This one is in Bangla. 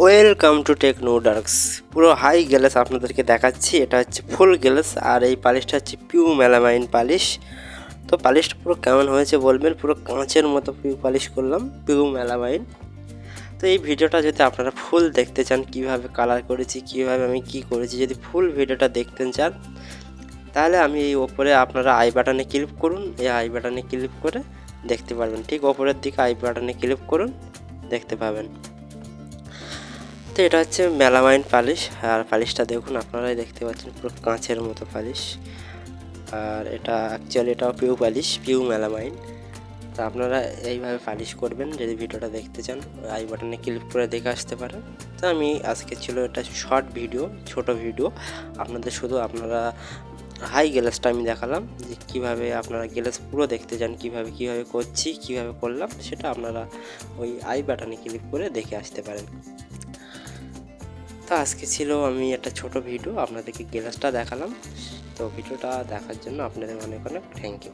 ওয়েলকাম টু টেকনো ডার্কস পুরো হাই গ্যালাস আপনাদেরকে দেখাচ্ছি। এটা হচ্ছে ফুল গ্যালাস আর এই পালিশটা হচ্ছে পিউ মেলামাইন পালিশ। তো পালিশটা পুরো কেমন হয়েছে বলবেন? পুরো কাঁচের মতো পিউ পালিশ করলাম পিউ মেলামাইন তো এই ভিডিওটা যদি আপনারা ফুল দেখতে চান, কীভাবে কালার করেছি, কীভাবে আমি কি করেছি, যদি ফুল ভিডিওটা দেখতে চান, তাহলে আমি এই ওপরে আপনারা আই বাটনে ক্লিক করুন। এই আই বাটনে ক্লিক করে দেখতে পারবেন। ঠিক ওপরের দিকে আই বাটনে ক্লিক করুন, দেখতে পাবেন। তো এটা হচ্ছে মেলামাইন পালিশ। আর পালিশটা দেখুন, আপনারাই দেখতে পাচ্ছেন পুরো কাঁচের মতো পালিশ। আর এটা অ্যাকচুয়ালি এটাও পিউ পালিশ পিউ মেলামাইন। তা আপনারা এইভাবে পালিশ করবেন, যদি ভিডিওটা দেখতে চান, আই বাটনে ক্লিক করে দেখে আসতে পারেন। তো আমি আজকে ছিল এটা শর্ট ভিডিও ছোট ভিডিও আপনাদের শুধু আপনারা হাই গ্যালাসটা আমি দেখালাম, যে কীভাবে আপনারা গ্যালাস পুরো দেখতে চান, কীভাবে কীভাবে করছি, কীভাবে করলাম, সেটা আপনারা ওই আই বাটনে ক্লিক করে দেখে আসতে পারেন। তো আজকে ছিল আমি একটা ছোট ভিডিও, আপনাদেরকে গ্লাসটা দেখালাম। তো ভিডিওটা দেখার জন্য আপনাদের অনেক অনেক থ্যাংক ইউ